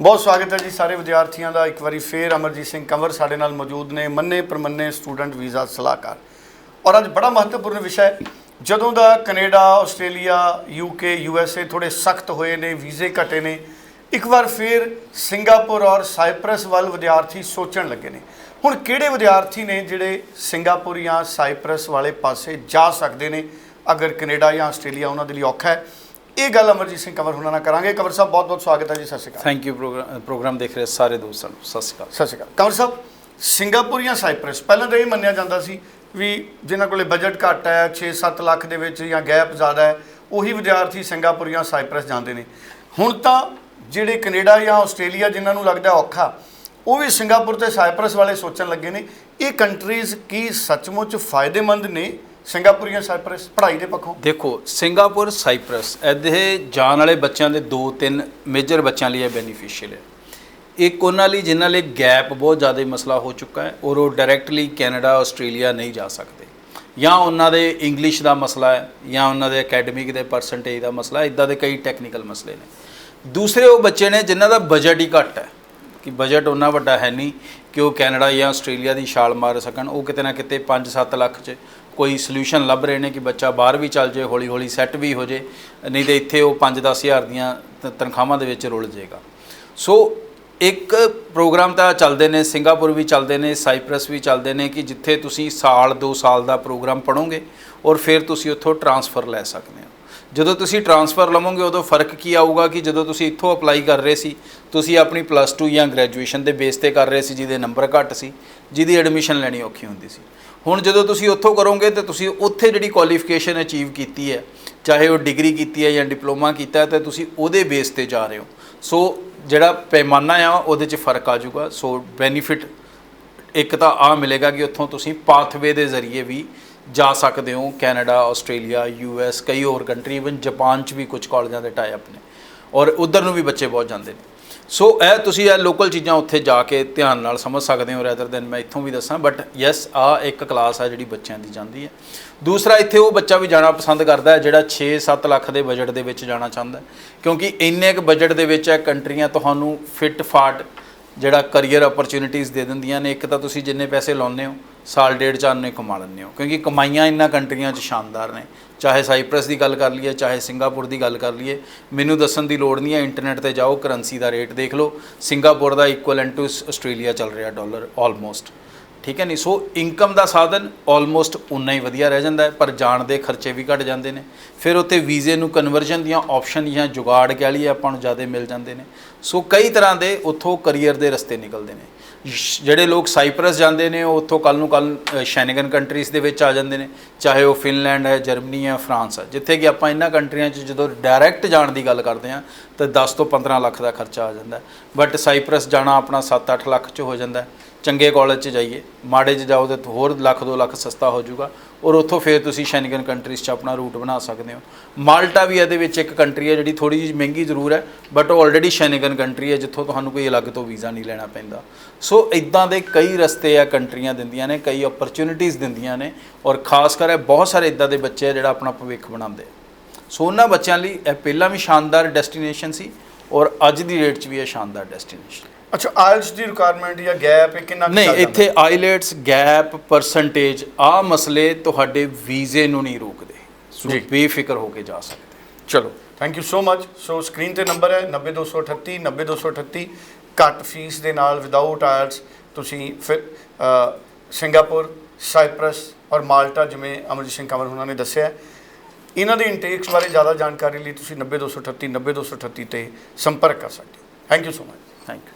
ਬਹੁਤ ਸਵਾਗਤ ਹੈ ਜੀ ਸਾਰੇ ਵਿਦਿਆਰਥੀਆਂ ਦਾ। ਇੱਕ ਵਾਰੀ ਫੇਰ ਅਮਰਜੀਤ ਸਿੰਘ ਕੰਵਰ ਸਾਡੇ ਨਾਲ ਮੌਜੂਦ ਨੇ, ਮੰਨੇ ਪ੍ਰਮੰਨੇ ਸਟੂਡੈਂਟ ਵੀਜ਼ਾ ਸਲਾਹਕਾਰ। ਔਰ ਅੱਜ ਬੜਾ ਮਹੱਤਵਪੂਰਨ ਵਿਸ਼ਾ ਹੈ, ਜਦੋਂ ਦਾ ਕੈਨੇਡਾ, ਆਸਟ੍ਰੇਲੀਆ ਯੂਕੇ ਯੂਐਸਏ ਥੋੜੇ ਸਖਤ ਹੋਏ ਨੇ, ਵੀਜ਼ੇ ਘਟੇ ਨੇ, ਇੱਕ ਵਾਰ ਫੇਰ ਸਿੰਗਾਪੁਰ ਔਰ ਸਾਈਪ੍ਰਸ ਵੱਲ ਵਿਦਿਆਰਥੀ ਸੋਚਣ ਲੱਗੇ ਨੇ। ਹੁਣ ਕਿਹੜੇ ਵਿਦਿਆਰਥੀ ਨੇ ਜਿਹੜੇ ਸਿੰਗਾਪੁਰ ਜਾਂ ਸਾਈਪ੍ਰਸ ਵਾਲੇ ਪਾਸੇ ਜਾ ਸਕਦੇ ਨੇ? ਅਗਰ ਕੈਨੇਡਾ ਜਾਂ ਆਸਟ੍ਰੇਲੀਆ, ਉਹਨਾਂ ਦੇ ਲਈ ਔਖਾ ਹੈ। ਇਹ ਗੱਲ ਅਮਰਜੀਤ ਸਿੰਘ ਕੰਵਰ ਹੁਣਾਂ ਨਾਲ ਕਰਾਂਗੇ। ਕੰਵਰ ਸਾਹਿਬ ਬਹੁਤ ਬਹੁਤ ਸਵਾਗਤ ਹੈ ਜੀ ਸਤਿ ਸ਼੍ਰੀ ਅਕਾਲ। ਥੈਂਕ ਯੂ ਪ੍ਰੋਗਰਾਮ ਪ੍ਰੋਗਰਾਮ ਦੇਖ ਰਹੇ ਸਾਰੇ ਦੋਸਤਾਂ ਨੂੰ ਸਤਿ ਸ਼੍ਰੀ ਅਕਾਲ। ਸਤਿ ਸ਼੍ਰੀ ਅਕਾਲ। ਕੰਵਰ ਸਾਹਿਬ ਸਿੰਗਾਪੁਰ ਜਾਂ ਸਾਈਪ੍ਰਸ? ਪਹਿਲਾਂ ਤਾਂ ਇਹ ਮੰਨਿਆ ਜਾਂਦਾ ਸੀ ਵੀ ਜਿਨ੍ਹਾਂ ਕੋਲੇ ਬਜਟ ਘੱਟ ਹੈ 6-7 ਲੱਖ ਦੇ ਵਿੱਚ ਜਾਂ ਗੈਪ ਜ਼ਿਆਦਾ ਹੈ ਉਹੀ ਵਿਦਿਆਰਥੀ ਸਿੰਗਾਪੁਰ ਜਾਂ ਸਾਈਪ੍ਰਸ ਜਾਂਦੇ ਨੇ। ਹੁਣ ਤਾਂ ਜਿਹੜੇ ਕੈਨੇਡਾ ਜਾਂ ਆਸਟ੍ਰੇਲੀਆ ਜਿਨ੍ਹਾਂ ਨੂੰ ਲੱਗਦਾ ਔਖਾ ਉਹ ਵੀ ਸਿੰਗਾਪੁਰ ਤੇ ਸਾਈਪ੍ਰਸ ਵਾਲੇ ਸੋਚਣ ਲੱਗੇ ਨੇ ਇਹ ਕੰਟਰੀਜ਼ ਕੀ ਸੱਚਮੁੱਚ ਫਾਇਦੇਮੰਦ ਨੇ ਸਿੰਗਾਪੁਰ ਜਾਂ ਸਾਈਪ੍ਰਸ, ਪੜ੍ਹਾਈ ਦੇ ਪੱਖੋਂ। ਦੇਖੋ, ਸਿੰਗਾਪੁਰ, ਸਾਈਪ੍ਰਸ ਇਹਦੇ ਜਾਣ ਵਾਲੇ ਬੱਚਿਆਂ ਦੇ ਦੋ ਤਿੰਨ ਮੇਜਰ ਬੱਚਿਆਂ ਲਈ ਇਹ ਬੈਨੀਫੀਸ਼ੀਅਲ ਹੈ। ਇੱਕ ਉਹਨਾਂ ਲਈ ਜਿਨ੍ਹਾਂ ਲਈ ਗੈਪ ਬਹੁਤ ਜ਼ਿਆਦਾ ਮਸਲਾ ਹੋ ਚੁੱਕਾ ਹੈ ਔਰ ਉਹ ਡਾਇਰੈਕਟਲੀ ਕੈਨੇਡਾ, ਆਸਟ੍ਰੇਲੀਆ ਨਹੀਂ ਜਾ ਸਕਦੇ। ਜਾਂ ਉਹਨਾਂ ਦੇ ਇੰਗਲਿਸ਼ ਦਾ ਮਸਲਾ ਹੈ, ਜਾਂ ਉਹਨਾਂ ਦੇ ਅਕੈਡਮਿਕ ਦੇ ਪਰਸੈਂਟੇਜ ਦਾ ਮਸਲਾ ਹੈ, ਇਦਾਂ ਦੇ ਕਈ ਟੈਕਨੀਕਲ ਮਸਲੇ ਨੇ। ਦੂਸਰੇ ਉਹ ਬੱਚੇ ਨੇ ਜਿਨ੍ਹਾਂ ਦਾ ਬਜਟ ਹੀ ਘੱਟ ਹੈ, ਕਿ ਬਜਟ ਉਹਨਾਂ ਵੱਡਾ ਹੈ ਨਹੀਂ ਕਿ ਉਹ ਕੈਨੇਡਾ ਜਾਂ ਆਸਟ੍ਰੇਲੀਆ ਦੀ ਛਾਲ ਮਾਰ ਸਕਣ, ਉਹ ਕਿਤੇ ਨਾ ਕਿਤੇ 5-7 ਲੱਖ 'ਚ ਕੋਈ ਸੋਲੂਸ਼ਨ ਲੱਭ ਰਹੇ ਨੇ ਕਿ ਬੱਚਾ ਬਾਹਰ ਵੀ ਚੱਲ ਜੇ ਹੌਲੀ ਹੌਲੀ ਸੈੱਟ ਵੀ ਹੋ ਜੇ ਨਹੀਂ ਤੇ ਇੱਥੇ ਉਹ 5-10 ਹਜ਼ਾਰ ਦੀਆਂ ਤਨਖਾਹਾਂ ਦੇ ਵਿੱਚ ਰੁਲ ਜਾਏਗਾ। ਸੋ ਇੱਕ ਪ੍ਰੋਗਰਾਮ ਤਾਂ ਚੱਲਦੇ ਨੇ ਸਿੰਗਾਪੁਰ ਵੀ ਚੱਲਦੇ ਨੇ ਸਾਈਪ੍ਰਸ ਵੀ ਚੱਲਦੇ ਨੇ ਕਿ ਜਿੱਥੇ ਤੁਸੀਂ ਸਾਲ 2 ਸਾਲ ਦਾ ਪ੍ਰੋਗਰਾਮ ਪੜੋਗੇ ਔਰ ਫਿਰ ਤੁਸੀਂ ਉੱਥੋਂ ਟਰਾਂਸਫਰ ਲੈ ਸਕਦੇ ਹੋ। ਜਦੋਂ ਤੁਸੀਂ ਟਰਾਂਸਫਰ ਲਵੋਗੇ, ਉਦੋਂ ਫ਼ਰਕ ਕੀ ਆਊਗਾ ਕਿ ਜਦੋਂ ਤੁਸੀਂ ਇੱਥੋਂ ਅਪਲਾਈ ਕਰ ਰਹੇ ਸੀ, ਤੁਸੀਂ ਆਪਣੀ ਪਲੱਸ 2 ਜਾਂ ਗ੍ਰੈਜੂਏਸ਼ਨ ਦੇ ਬੇਸ ਤੇ ਕਰ ਰਹੇ ਸੀ, ਜਿਹਦੇ ਨੰਬਰ ਘੱਟ ਸੀ, ਜਿਹਦੀ ਐਡਮਿਸ਼ਨ ਲੈਣੀ ਔਖੀ ਹੁੰਦੀ ਸੀ। ਹੁਣ ਜਦੋਂ ਤੁਸੀਂ ਉੱਥੋਂ ਕਰੋਗੇ, ਤੇ ਤੁਸੀਂ ਉੱਥੇ ਜਿਹੜੀ ਕੁਆਲੀਫਿਕੇਸ਼ਨ ਅਚੀਵ ਕੀਤੀ ਹੈ, ਚਾਹੇ ਉਹ ਡਿਗਰੀ ਕੀਤੀ ਹੈ ਜਾਂ ਡਿਪਲੋਮਾ ਕੀਤਾ ਹੈ, ਤਾਂ ਤੁਸੀਂ ਉਹਦੇ ਬੇਸ ਤੇ ਜਾ ਰਹੇ ਹੋ। ਸੋ ਜਿਹੜਾ ਪੈਮਾਨਾ ਆ, ਉਹਦੇ 'ਚ ਫ਼ਰਕ ਆ ਜਾਊਗਾ। ਸੋ ਬੈਨੀਫਿਟ ਇੱਕ ਤਾਂ ਆ ਮਿਲੇਗਾ ਕਿ ਉੱਥੋਂ ਤੁਸੀਂ ਪਾਥਵੇ ਦੇ ਜ਼ਰੀਏ ਵੀ ਜਾ ਸਕਦੇ ਹੋ, ਕੈਨੇਡਾ, ਆਸਟ੍ਰੇਲੀਆ, ਯੂ ਐਸ, ਕਈ ਹੋਰ ਕੰਟਰੀ ਇਵਨ ਜਾਪਾਨ 'ਚ ਵੀ ਕੁਝ ਕਾਲਜਾਂ ਦੇ ਟਾਈ ਅਪ ਨੇ। ਔਰ ਉਧਰ ਨੂੰ ਵੀ ਬੱਚੇ ਬਹੁਤ ਜਾਂਦੇ ਨੇ। ਸੋ ਇਹ ਤੁਸੀਂ ਇਹ ਲੋਕਲ ਚੀਜ਼ਾਂ ਉੱਥੇ ਜਾ ਕੇ ਧਿਆਨ ਨਾਲ ਸਮਝ ਸਕਦੇ ਹੋ ਰੈਦਰ ਦੈਨ ਮੈਂ ਇੱਥੋਂ ਵੀ ਦੱਸਾਂ ਬਟ ਯੈਸ ਆ ਇੱਕ ਕਲਾਸ ਆ ਜਿਹੜੀ ਬੱਚਿਆਂ ਦੀ ਜਾਂਦੀ ਹੈ। ਦੂਸਰਾ, ਇੱਥੇ ਉਹ ਬੱਚਾ ਵੀ ਜਾਣਾ ਪਸੰਦ ਕਰਦਾ ਹੈ, ਜਿਹੜਾ 6-7 ਲੱਖ ਦੇ ਬਜਟ ਦੇ ਵਿੱਚ ਜਾਣਾ ਚਾਹੁੰਦਾ ਕਿਉਂਕਿ ਇੰਨੇ ਕੁ ਬਜਟ ਦੇ ਵਿੱਚ ਇਹ ਕੰਟਰੀਆਂ ਤੁਹਾਨੂੰ ਫਿੱਟ ਫਾਟ ਜਿਹੜਾ ਕਰੀਅਰ ਅਪਰਚੁਨਿਟੀਆਂ ਦੇ ਦਿੰਦੀਆਂ ਨੇ। ਇੱਕ ਤਾਂ ਤੁਸੀਂ ਜਿੰਨੇ ਪੈਸੇ ਲਾਉਂਦੇ ਹੋ ਸਾਲ ਡੇਢ ਚਾਰ ਨੇ ਕਮਾ ਲੈਂਦੇ ਹੋ। ਕਿਉਂਕਿ ਕਮਾਈਆਂ ਇਹਨਾਂ ਕੰਟਰੀਆਂ 'ਚ ਸ਼ਾਨਦਾਰ ਨੇ। ਚਾਹੇ ਸਾਈਪ੍ਰਸ ਦੀ ਗੱਲ ਕਰ ਲਈਏ, ਚਾਹੇ ਸਿੰਗਾਪੁਰ ਦੀ ਗੱਲ ਕਰ ਲਈਏ, ਮੈਨੂੰ ਦੱਸਣ ਦੀ ਲੋੜ ਨਹੀਂ ਹੈ, ਇੰਟਰਨੈਟ ਤੇ ਜਾਓ, ਕਰੰਸੀ ਦਾ ਰੇਟ ਦੇਖ ਲਓ। ਸਿੰਗਾਪੁਰ ਦਾ ਇਕੁਇਵਲੈਂਟ ਟੂ ਆਸਟ੍ਰੇਲੀਆ ਚੱਲ ਰਿਹਾ ਡਾਲਰ ਆਲਮੋਸਟ ਠੀਕ ਹੈ ਨਹੀਂ? ਸੋ ਇਨਕਮ ਦਾ ਸਾਧਨ ਆਲਮੋਸਟ ਉਨਾ ਹੀ ਵਧੀਆ ਰਹਿ ਜਾਂਦਾ ਹੈ, ਪਰ ਜਾਣ ਦੇ ਖਰਚੇ ਵੀ ਘਟ ਜਾਂਦੇ ਨੇ। ਫਿਰ ਉੱਥੇ ਵੀਜ਼ੇ ਨੂੰ ਕਨਵਰਜਨ ਦੀਆਂ ਆਪਸ਼ਨ ਜਾਂ ਜੁਗਾੜ ਕਹਿ ਲਈਏ ਆਪਾਂ ਨੂੰ ਜ਼ਿਆਦਾ ਮਿਲ ਜਾਂਦੇ ਨੇ। ਸੋ ਕਈ ਤਰ੍ਹਾਂ ਦੇ ਉੱਥੋਂ ਕਰੀਅਰ ਦੇ ਰਸਤੇ ਨਿਕਲਦੇ ਨੇ। ਜਿਹੜੇ ਲੋਕ ਸਾਈਪਰਸ ਜਾਂਦੇ ਨੇ, ਉਹ ਉੱਥੋਂ ਕੱਲ ਨੂੰ ਕੱਲ ਸ਼ੈਨਗਨ ਕੰਟਰੀਜ਼ ਦੇ ਵਿੱਚ ਆ ਜਾਂਦੇ ਨੇ। ਚਾਹੇ ਉਹ ਫਿਨਲੈਂਡ ਹੈ ਜਰਮਨੀ ਹੈ ਫਰਾਂਸ ਹੈ। ਜਿੱਥੇ ਕਿ ਆਪਾਂ ਇਹਨਾਂ ਕੰਟਰੀਆਂ 'ਚ ਜਦੋਂ ਡਾਇਰੈਕਟ ਜਾਣ ਦੀ ਗੱਲ ਕਰਦੇ ਹਾਂ, ਤਾਂ 10 ਤੋਂ 15 ਲੱਖ ਦਾ ਖਰਚਾ ਆ ਜਾਂਦਾ ਬਟ ਸਾਈਪਰਸ ਜਾਣਾ ਆਪਣਾ 7-8 ਲੱਖ 'ਚ ਹੋ ਜਾਂਦਾ ਹੈ। ਚੰਗੇ ਕਾਲਜ 'ਚ ਜਾਈਏ, ਮਾੜੇ 'ਚ ਜਾਓ ਤੇ ਹੋਰ ਲੱਖ ਦੋ ਲੱਖ ਸਸਤਾ ਹੋ ਜਾਊਗਾ ਔਰ ਉੱਥੋਂ ਫਿਰ ਤੁਸੀਂ ਸ਼ੈਨਗਨ ਕੰਟਰੀਜ਼ 'ਚ ਆਪਣਾ ਰੂਟ ਬਣਾ ਸਕਦੇ ਹੋ। ਮਾਲਟਾ ਵੀ ਇਹਦੇ ਵਿੱਚ ਇੱਕ ਕੰਟਰੀ ਹੈ ਜਿਹੜੀ ਥੋੜੀ ਜਿਹੀ ਮਹਿੰਗੀ ਜ਼ਰੂਰ ਹੈ ਬਟ ਉਹ ਆਲਰੇਡੀ ਸ਼ੈਨਗਨ ਕੰਟਰੀ ਹੈ ਜਿੱਥੋਂ ਤੁਹਾਨੂੰ ਕੋਈ ਅਲੱਗ ਤੋਂ ਵੀਜ਼ਾ ਨਹੀਂ ਲੈਣਾ ਪੈਂਦਾ। ਸੋ ਇਦਾਂ ਦੇ ਕਈ ਰਸਤੇ ਆ ਕੰਟਰੀਆਂ ਦਿੰਦੀਆਂ ਨੇ, ਕਈ ਓਪਰਚ्युनिटीज ਦਿੰਦੀਆਂ ਨੇ ਔਰ ਖਾਸ ਕਰ ਇਹ ਬਹੁਤ ਸਾਰੇ ਇਦਾਂ ਦੇ ਬੱਚੇ ਆ ਜਿਹੜਾ ਆਪਣਾ ਭਵਿੱਖ ਬਣਾਉਂਦੇ ਸੋ ਉਹਨਾਂ ਬੱਚਿਆਂ ਲਈ ਇਹ ਪਹਿਲਾਂ ਵੀ ਸ਼ਾਨਦਾਰ ਡੈਸਟੀਨੇਸ਼ਨ ਸੀ ਔਰ ਅੱਜ ਦੀ ਡੇਟ 'ਚ ਵੀ ਇਹ ਸ਼ਾਨਦਾਰ ਡੈਸਟੀਨੇਸ਼ਨ ਅੱਛਾ ਆਇਲਸ ਦੀ ਰਿਕੁਆਇਰਮੈਂਟ ਜਾਂ ਗੈਪ ਇਹ ਕਿੰਨਾ ਕੁ ਨਹੀਂ ਚੱਲ ਜਾਂਦਾ? ਇੱਥੇ ਆਈਲੈਟਸ ਗੈਪ ਪਰਸੈਂਟੇਜ ਆ ਮਸਲੇ ਤੁਹਾਡੇ ਵੀਜ਼ੇ ਨੂੰ ਨਹੀਂ ਰੋਕਦੇ। ਸੋ ਜੀ। ਬੇਫਿਕਰ ਹੋ ਕੇ ਜਾ ਸਕਦੇ। ਚਲੋ thank you so much so screen ਤੇ ਨੰਬਰ ਹੈ 90238 90238 ਘੱਟ ਫੀਸ ਦੇ ਨਾਲ ਵਿਦਆਊਟ ਆਇਲਸ ਤੁਸੀਂ ਫਿਰ ਅ, ਸਿੰਗਾਪੁਰ ਸਾਈਪ੍ਰਸ ਔਰ ਮਾਲਟਾ ਜਿਵੇਂ ਅਮਰਜੀਤ ਸਿੰਘ ਕੰਵਰ ਉਹਨਾਂ ਨੇ ਦੱਸਿਆ। ਹੈ। ਇਹਨਾਂ ਦੇ ਇਨਟੇਕਸ ਬਾਰੇ ਜ਼ਿਆਦਾ ਜਾਣਕਾਰੀ ਲਈ ਤੁਸੀਂ 90238 90238 ਤੇ ਸੰਪਰਕ ਕਰ ਸਕਦੇ ਹੋ। Thank you so much thank you